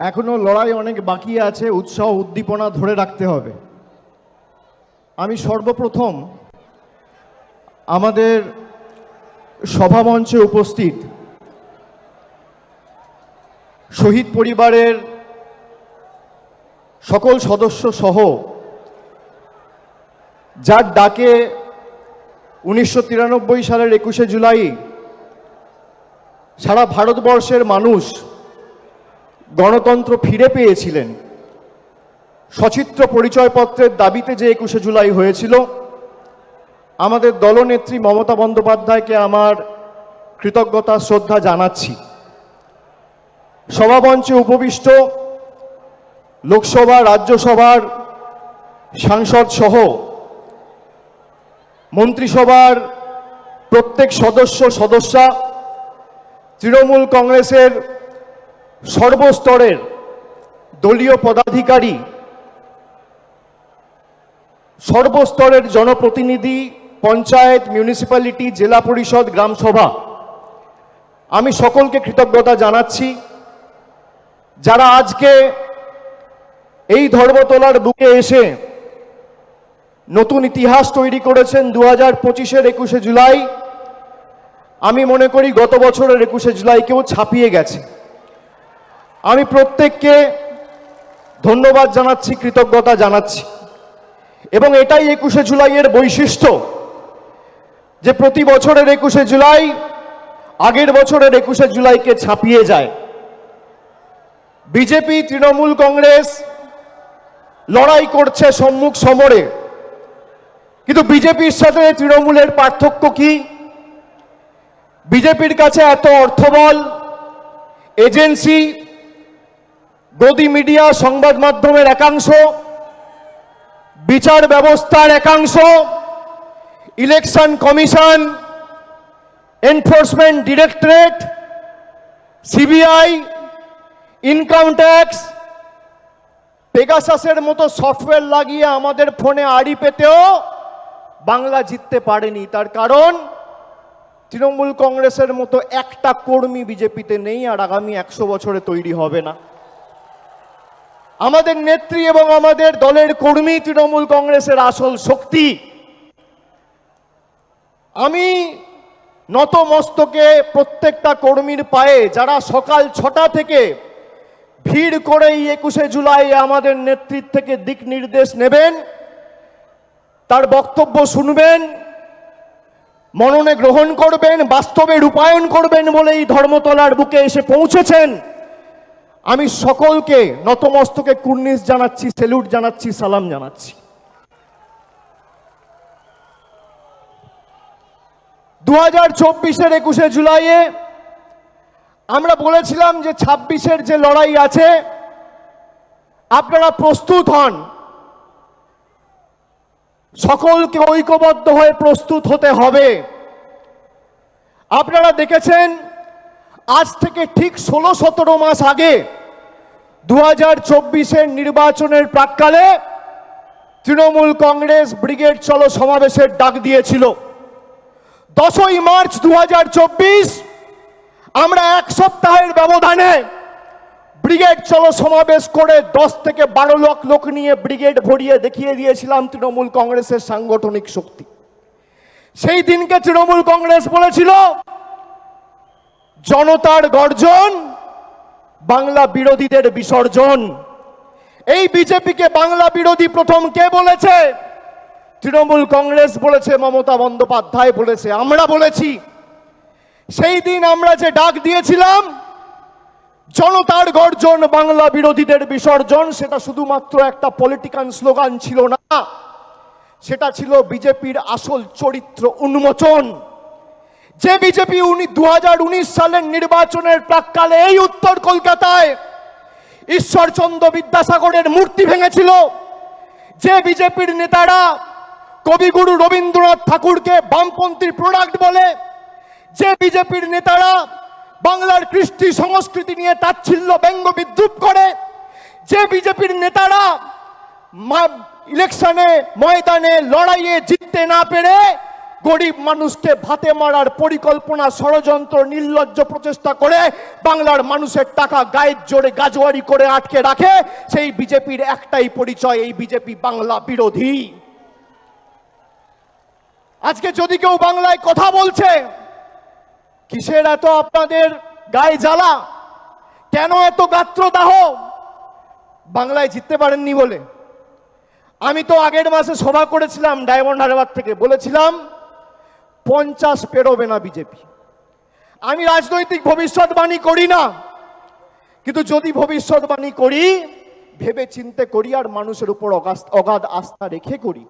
এখনও লড়াই অনেক বাকি আছে, উৎসাহ, উদ্দীপনা ধরে রাখতে হবে। আমি সর্বপ্রথম আমাদের সভামঞ্চে উপস্থিত শহীদ পরিবারের সকল সদস্য সহ যার ডাকে উনিশশো তিরানব্বই সালের একুশে জুলাই সারা ভারতবর্ষের মানুষ গণতন্ত্র ফিরে পেয়েছিলেন। সচিত্র পরিচয়পত্রের দাবিতে যে একুশে জুলাই হয়েছিল, আমাদের দলনেত্রী মমতা বন্দ্যোপাধ্যায়কে আমার কৃতজ্ঞতা, শ্রদ্ধা জানাচ্ছি। সভামঞ্চে উপবিষ্ট লোকসভা, রাজ্যসভার সাংসদ সহ মন্ত্রিসভার প্রত্যেক সদস্য, সদস্যা, তৃণমূল কংগ্রেসের সর্বস্তরের দলীয় পদাধিকারী, সর্বস্তরের জনপ্রতিনিধি, পঞ্চায়েত মিউনিসিপ্যালিটি জেলা পরিষদ গ্রামসভা আমি সকলকে কৃতজ্ঞতা জানাচ্ছি যারা আজকে এই ধর্মতলার বুকে এসে নতুন ইতিহাস তৈরি করেছেন দু হাজার পঁচিশের একুশে জুলাই। আমি মনে করি গত বছরের একুশে জুলাইকেও ছাপিয়ে গেছে। আমি প্রত্যেককে ধন্যবাদ জানাচ্ছি, কৃতজ্ঞতা জানাচ্ছি। এবং এটাই একুশে জুলাইয়ের বৈশিষ্ট্য যে প্রতি বছরের একুশে জুলাই আগের বছরের একুশে জুলাইকে ছাপিয়ে যায়। বিজেপি, তৃণমূল কংগ্রেস লড়াই করছে সম্মুখ সমরে। কিন্তু বিজেপির সাথে তৃণমূলের পার্থক্য কি? বিজেপির কাছে এত অর্থবল, এজেন্সি গদি মিডিয়া, সংবাদ মাধ্যমের একাংশ, বিচার ব্যবস্থার একাংশ, election commission, enforcement directorate, CBI, income tax, পেগাসাসের মতো সফটওয়্যার লাগিয়ে আমাদের ফোনে আড়ি পেতেও বাংলা জিততে পারেনি। তার কারণ, তৃণমূল কংগ্রেসের মতো একটা কর্মী বিজেপিতে নেই আর আগামী একশো বছরে তৈরি হবে না। আমাদের নেত্রী এবং আমাদের দলের কর্মী তৃণমূল কংগ্রেসের আসল শক্তি। আমি নত মস্তকে প্রত্যেকটা কর্মীর পায়ে যারা সকাল ছটা থেকে ভিড় করে একুশে জুলাই আমাদের নেতৃত্ব থেকে দিক নির্দেশ নেবেন, তার বক্তব্য শুনবেন, মননে গ্রহণ করবেন, বাস্তবে রূপায়ণ করবেন বলে এই ধর্মতলার বুকে এসে পৌঁছেছেন। আমি সকলকে নতমস্তকে কুর্নিশ জানাচ্ছি, সেলুট জানাচ্ছি, সালাম জানাচ্ছি। দু হাজার চব্বিশের একুশে জুলাইয়ে আমরা বলেছিলাম যে ছাব্বিশের যে লড়াই আছে, আপনারা প্রস্তুত হন। সকলকে ঐক্যবদ্ধ হয়ে প্রস্তুত হতে হবে। আপনারা দেখেছেন, আজ থেকে ঠিক ষোলো সতেরো মাস আগে দু হাজার চব্বিশের নির্বাচনের প্রাককালে তৃণমূল কংগ্রেস ব্রিগেড চলো সমাবেশের ডাক দিয়েছিল। দশই মার্চ দু হাজার চব্বিশ, আমরা এক সপ্তাহের ব্যবধানে ব্রিগেড চলো সমাবেশ করে দশ থেকে বারো লক্ষ লোক নিয়ে ব্রিগেড ভরিয়ে দেখিয়ে দিয়েছিলাম তৃণমূল কংগ্রেসের সাংগঠনিক শক্তি। সেই দিনকে তৃণমূল কংগ্রেস বলেছিল, জনতার গর্জন বাংলা বিরোধীদের বিসর্জন। এই বিজেপিকে বাংলা বিরোধী প্রথম কে বলেছে? তৃণমূল কংগ্রেস বলেছে, মমতা বন্দ্যোপাধ্যায় বলেছে, আমরা বলেছি। সেই দিন আমরা যে ডাক দিয়েছিলাম, জনতার গর্জন, বাংলা বিরোধীদের বিসর্জন, সেটা শুধুমাত্র একটা পলিটিক্যাল স্লোগান ছিল না। সেটা ছিল বিজেপির আসল চরিত্র উন্মোচন। যে বিজেপি উনি দু সালের নির্বাচনের প্রাককালে এই উত্তর কলকাতায় ঈশ্বরচন্দ্র বিদ্যাসাগরের মূর্তি ভেঙেছিল। যে বিজেপির নেতারা কবিগুরু রবীন্দ্রনাথ ঠাকুরকে বামপন্থীর প্রোডাক্ট বলে, যে বিজেপির নেতারা বাংলার কৃষ্টি সংস্কৃতি নিয়ে তাচ্ছিল্য ব্যঙ্গ বিদ্রুপ করে, যে বিজেপির নেতারা ইলেকশনে ময়দানে লড়াইয়ে জিততে না পেরে গরিব মানুষকে ভাতে মারার পরিকল্পনা, ষড়যন্ত্র, নির্লজ্জ প্রচেষ্টা করে বাংলার মানুষের টাকা গায়ের জোরে গাজোয়ারি করে আটকে রাখে, সেই বিজেপির একটাই পরিচয়, এই বিজেপি বাংলা বিরোধী। আজকে যদি কেউ বাংলায় কথা বলছে, কিসের এত আপনাদের গায়ে জ্বালা? কেন এত গাত্রদাহ? বাংলায় জিততে পারেননি বলে। আমি তো আগের মাসে সভা করেছিলাম, ডায়মন্ড হারবার থেকে বলেছিলাম পঞ্চাশ পেরোবে না বিজেপি। আমি রাজনৈতিক ভবিষ্যৎবাণী করি না, কিন্তু যদি ভবিষ্যৎবাণী করি ভেবে চিনতে করি আর মানুষের উপর অগাধ আস্থা রেখে করি